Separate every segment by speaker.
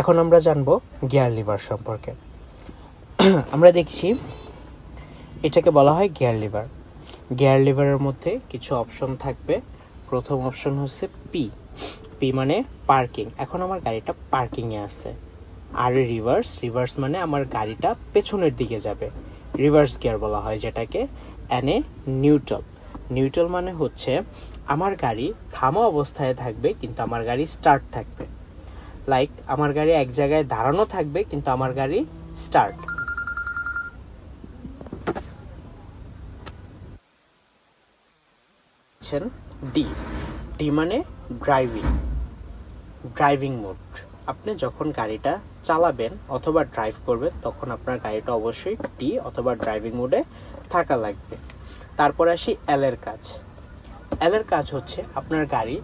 Speaker 1: এখন আমরা জানব গিয়ার লিভার সম্পর্কে। আমরা দেখছি, এটাকে বলা হয় গিয়ার লিভার। গিয়ার লিভারের মধ্যে কিছু অপশন থাকবে। প্রথম অপশন হচ্ছে পি পি মানে পার্কিং। এখন আমার গাড়িটা পার্কিংয়ে আছে। আর রিভার্স রিভার্স মানে আমার গাড়িটা পেছনের দিকে যাবে। রিভার্স গিয়ার বলা হয় যেটাকে এনে নিউট্রাল নিউট্রাল মানে হচ্ছে, আমার গাড়ি থামা অবস্থায় থাকবে, কিন্তু আমার গাড়ি স্টার্ট থাকবে। লাইক আমার গাড়ি এক জায়গায় দাঁড়ানো থাকবে, কিন্তু আমার গাড়ি স্টার্ট ডি ডি মানে ড্রাইভিং ড্রাইভিং মোড আপনি যখন গাড়িটা চালাবেন অথবা ড্রাইভ করবেন, তখন আপনার গাড়িটা অবশ্যই ডি অথবা ড্রাইভিং মোডে থাকা লাগবে। তারপর আসি এল এর কাজ। এল এর কাজ হচ্ছে, আপনার গাড়ি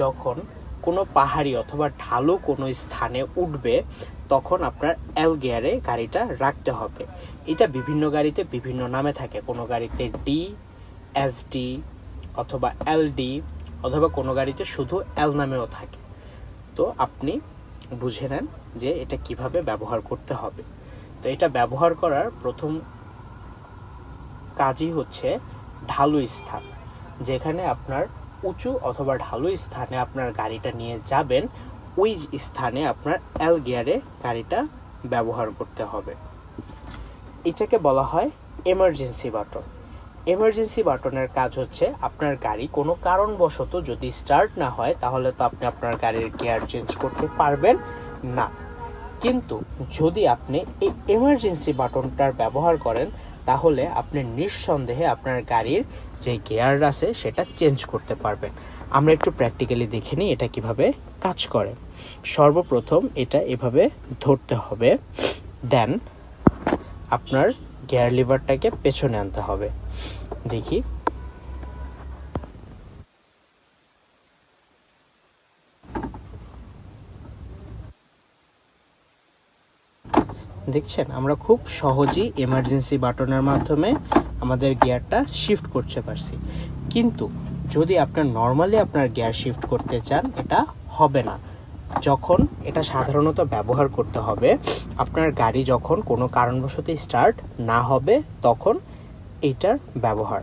Speaker 1: যখন কোনো পাহাড়ি অথবা ঢালু কোনো স্থানে উঠবে, তখন আপনার এল গিয়ারে গাড়িটা রাখতে হবে। এটা বিভিন্ন গাড়িতে বিভিন্ন নামে থাকে। কোনো গাড়িতে ডি এস ডি অথবা এল ডি অথবা কোনো গাড়িতে শুধু এল নামেও থাকে। তো আপনি বুঝে নেন যে এটা কীভাবে ব্যবহার করতে হবে। তো এটা ব্যবহার করার প্রথম কাজই হচ্ছে ঢালু স্থান, যেখানে আপনার উঁচু অথবা ঢালু স্থানে আপনার গাড়িটা নিয়ে যাবেন, ওই স্থানে আপনার এল গিয়ারে গাড়িটা ব্যবহার করতে হবে। এটাকে বলা হয় এমার্জেন্সি বাটন এমার্জেন্সি বাটনের কাজ হচ্ছে আপনার গাড়ি কোনো কারণবশত যদি স্টার্ট না হয়, তাহলে তো আপনি আপনার গাড়ির গিয়ার চেঞ্জ করতে পারবেন না। কিন্তু যদি আপনি এই এমার্জেন্সি বাটনটার ব্যবহার করেন তাহলে আপনি নিঃসন্দেহে আপনার গাড়ির যে গিয়ার আছে সেটা চেঞ্জ করতে পারবেন। আমরা একটু প্র্যাকটিক্যালি দেখে নিই এটা কীভাবে কাজ করে। সর্বপ্রথম এটা এভাবে ধরতে হবে। দেন আপনার গিয়ার লিভারটাকে পেছনে আনতে হবে। দেখি। দেখছেন, আমরা খুব সহজেই এমার্জেন্সি বাটনের মাধ্যমে আমাদের গিয়ারটা শিফট করতে পারছি। কিন্তু যদি আপনার নর্মালি আপনার গিয়ার শিফট করতে চান, এটা হবে না। যখন এটা সাধারণত ব্যবহার করতে হবে, আপনার গাড়ি যখন কোনো কারণবশত স্টার্ট না হবে, তখন এটার ব্যবহার।